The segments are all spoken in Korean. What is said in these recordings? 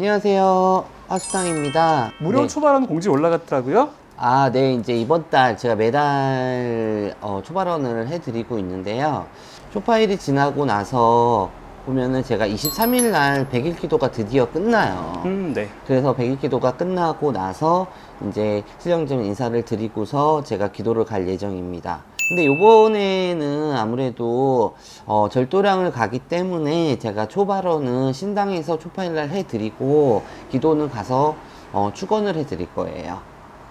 안녕하세요. 하수당입니다. 무료 네. 초발하는 공지 올라갔더라고요. 아, 네. 이제 이번 달 제가 매달 어, 초발언을 해드리고 있는데요. 초파일이 지나고 나서 보면은 제가 23일 날 100일 기도가 드디어 끝나요. 음, 네. 그래서 100일 기도가 끝나고 나서 이제 실령점 인사를 드리고서 제가 기도를 갈 예정입니다. 근데 요번에는 아무래도 어, 절도량을 가기 때문에 제가 초발언은 신당에서 초파일날 해드리고 기도는 가서 어, 축원을 해드릴 거예요.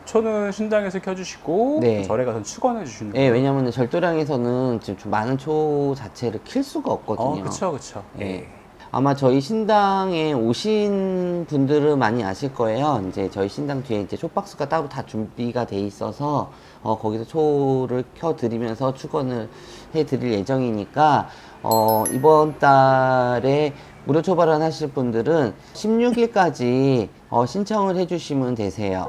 초는 신당에서 켜주시고 네. 절에 가서 축원해 주시는 예, 왜냐면 절도량에서는 지금 좀 많은 초 자체를 킬 수가 어, 없거든요. 그쵸, 그쵸. 예. 아마 저희 신당에 오신 분들은 많이 아실 거예요. 이제 저희 신당 뒤에 이제 초박스가 따로 다 준비가 돼 있어서 어, 거기서 초를 켜드리면서 축원을 해드릴 예정이니까 어, 이번 달에 무료 초발언 하실 분들은 16일까지 어, 신청을 해주시면 되세요.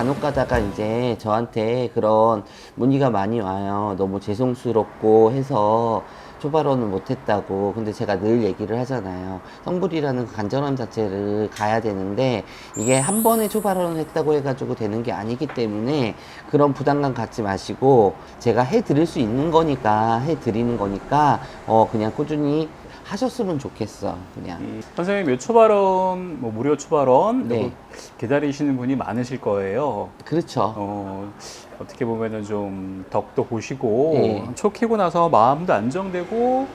간혹 가다가 이제 저한테 그런 문의가 많이 와요. 너무 죄송스럽고 해서 초발언을 못했다고. 근데 제가 늘 얘기를 하잖아요. 성불이라는 그 간절함 자체를 가야 되는데 이게 한 번에 초발언을 했다고 해가지고 되는 게 아니기 때문에 그런 부담감 갖지 마시고 제가 해드릴 수 있는 거니까 해드리는 거니까 어 그냥 꾸준히 하셨으면 좋겠어. 그냥. 음, 선생님, 요 초발언, 뭐 무료 초발언 네. 그리고 기다리시는 분이 많으실 거예요. 그렇죠. 어, 어떻게 보면은 좀 덕도 보시고 네. 초 키고 나서 마음도 안정되고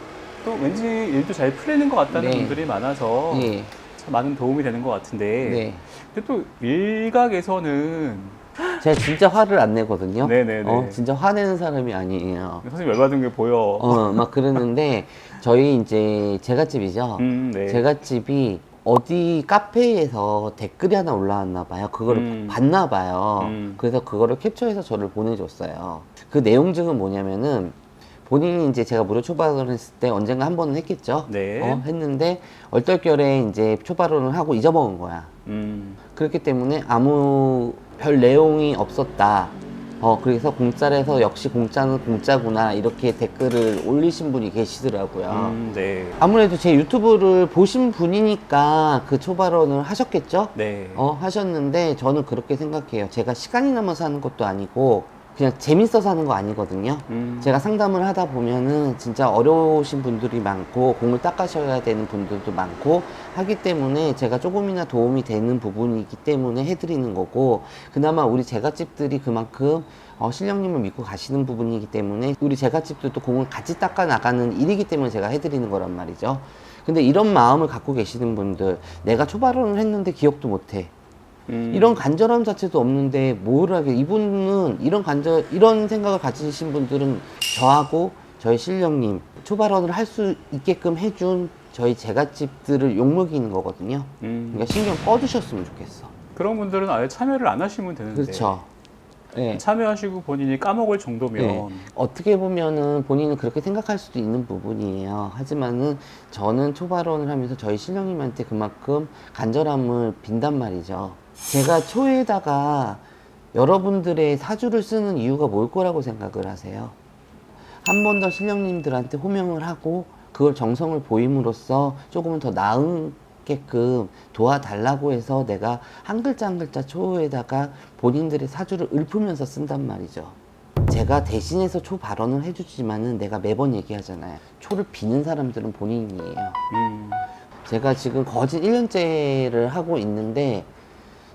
또 왠지 일도 잘 풀리는 것 같다는 네. 분들이 많아서 예. 참 많은 도움이 되는 것 같은데 네. 근데 또 일각에서는 제가 진짜 화를 안 내거든요. 네네네. 어, 진짜 화내는 사람이 아니에요. 선생님 열받은 게 보여. 어, 막 그러는데 저희 이제 제갓집이죠. 음, 네. 제갓집이 어디 카페에서 댓글이 하나 올라왔나 봐요. 그거를 음. 봤나 봐요. 음. 그래서 그거를 캡처해서 저를 보내줬어요. 그 내용증은 뭐냐면은 본인이 이제 제가 무료 초발언을 했을 때 언젠가 한 번은 했겠죠. 네. 어, 했는데 얼떨결에 이제 초발언을 하고 잊어먹은 거야. 음, 그렇기 때문에 아무 별 내용이 없었다. 어, 그래서 공짜라서 역시 공짜는 공짜구나. 이렇게 댓글을 올리신 분이 계시더라고요. 음, 네. 아무래도 제 유튜브를 보신 분이니까 그 초발언을 하셨겠죠? 네. 어, 하셨는데 저는 그렇게 생각해요. 제가 시간이 남아서 하는 것도 아니고 그냥 재밌어서 하는 거 아니거든요. 음, 제가 상담을 하다 보면은 진짜 어려우신 분들이 많고 공을 닦아셔야 되는 분들도 많고 하기 때문에 제가 조금이나 도움이 되는 부분이기 때문에 해드리는 거고 그나마 우리 제갓집들이 그만큼 어, 신령님을 믿고 가시는 부분이기 때문에 우리 제갓집들도 공을 같이 닦아 나가는 일이기 때문에 제가 해드리는 거란 말이죠. 근데 이런 마음을 갖고 계시는 분들 내가 초발언을 했는데 기억도 못해. 음, 이런 간절함 자체도 없는데 뭘 하게 이분은 이런 간절 이런 생각을 가지신 분들은 저하고 저희 신령님 초발언을 할 수 있게끔 해준 저희 제갓집들을 욕먹이는 거거든요. 음, 그러니까 신경 꺼주셨으면 좋겠어. 그런 분들은 아예 참여를 안 하시면 되는데. 그렇죠. 네. 참여하시고 본인이 까먹을 정도면 네. 어떻게 보면은 본인은 그렇게 생각할 수도 있는 부분이에요. 하지만은 저는 초발언을 하면서 저희 신령님한테 그만큼 간절함을 빈단 말이죠. 제가 초에다가 여러분들의 사주를 쓰는 이유가 뭘 거라고 생각을 하세요? 한 번 더 신령님들한테 호명을 하고 그걸 정성을 보임으로써 조금은 더 나은 게끔 도와달라고 해서 내가 한 글자 한 글자 초에다가 본인들의 사주를 읊으면서 쓴단 말이죠. 제가 대신해서 초 발언을 해주지만은 내가 매번 얘기하잖아요. 초를 비는 사람들은 본인이에요. 음, 제가 지금 거진 1년째를 하고 있는데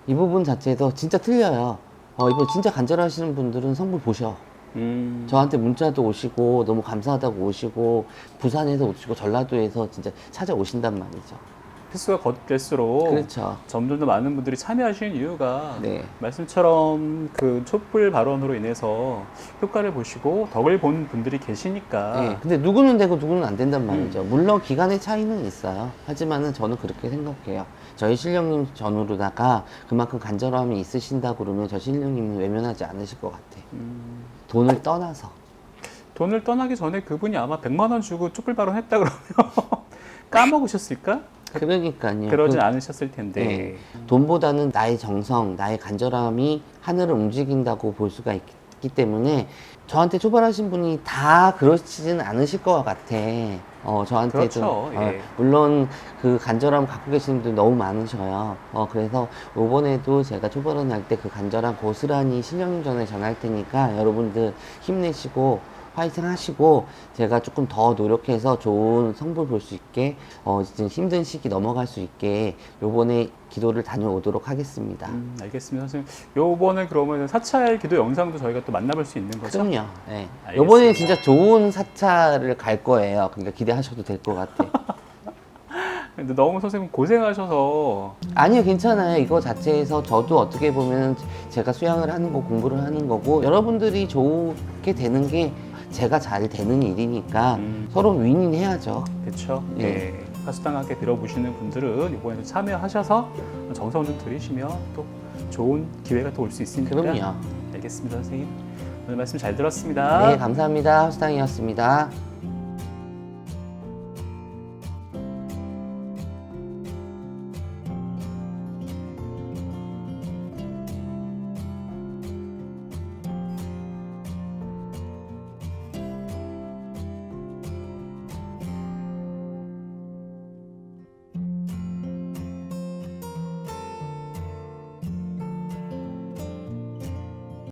이 부분 자체에서 진짜 틀려요. 어, 이거 진짜 간절하시는 분들은 성불 보셔. 음, 저한테 문자도 오시고 너무 감사하다고 오시고 부산에서 오시고 전라도에서 진짜 찾아오신단 말이죠. 횟수가 거듭될수록 그렇죠. 점점 더 많은 분들이 참여하시는 이유가 네. 말씀처럼 그 촛불 발언으로 인해서 효과를 보시고 덕을 본 분들이 계시니까 네. 근데 누구는 되고 누구는 안 된단 음. 말이죠. 물론 기간의 차이는 있어요. 하지만은 저는 그렇게 생각해요. 저희 신령님 전후로다가 그만큼 간절함이 있으신다 그러면 저 신령님은 외면하지 않으실 것 같아. 음, 돈을 떠나서. 돈을 떠나기 전에 그분이 아마 100만 원 주고 촛불 발언했다 그러면 까먹으셨을까? 그러니까요. 그러진 그- 않으셨을 텐데. 네. 돈보다는 나의 정성, 나의 간절함이 하늘을 움직인다고 볼 수가 있, 기 때문에 저한테 초발하신 분이 다 그러시지는 않으실 것 같아. 어, 저한테도. 그렇죠, 어, 예. 물론 그 간절함 갖고 계시는 분들 너무 많으셔요. 어, 그래서 요번에도 제가 초발언 할때 그 간절함 고스란히 신령님 전에 전할 테니까 여러분들 힘내시고 화이팅 하시고 제가 조금 더 노력해서 좋은 성불 볼 수 있게 어, 지금 힘든 시기 넘어갈 수 있게 요번에 기도를 다녀오도록 하겠습니다. 음, 알겠습니다. 선생님. 요번에 그러면 사찰 기도 영상도 저희가 또 만나볼 수 있는 거죠? 그럼요. 네. 알겠습니다. 요번에 진짜 좋은 사찰을 갈 거예요. 그러니까 기대하셔도 될 것 같아요. 근데 너무 선생님 고생하셔서 아니요, 괜찮아요. 이거 자체에서 저도 어떻게 보면 제가 수양을 하는 거, 공부를 하는 거고, 여러분들이 좋게 되는 게 제가 잘 되는 일이니까 음. 서로 윈윈해야죠. 그렇죠. 예. 예. 화수당하게 들어보시는 분들은 이번에도 참여하셔서 정성 좀 들이시면 또 좋은 기회가 또 올 수 있으니까. 그럼요. 알겠습니다, 선생님. 오늘 말씀 잘 들었습니다. 네, 감사합니다. 하수당이었습니다.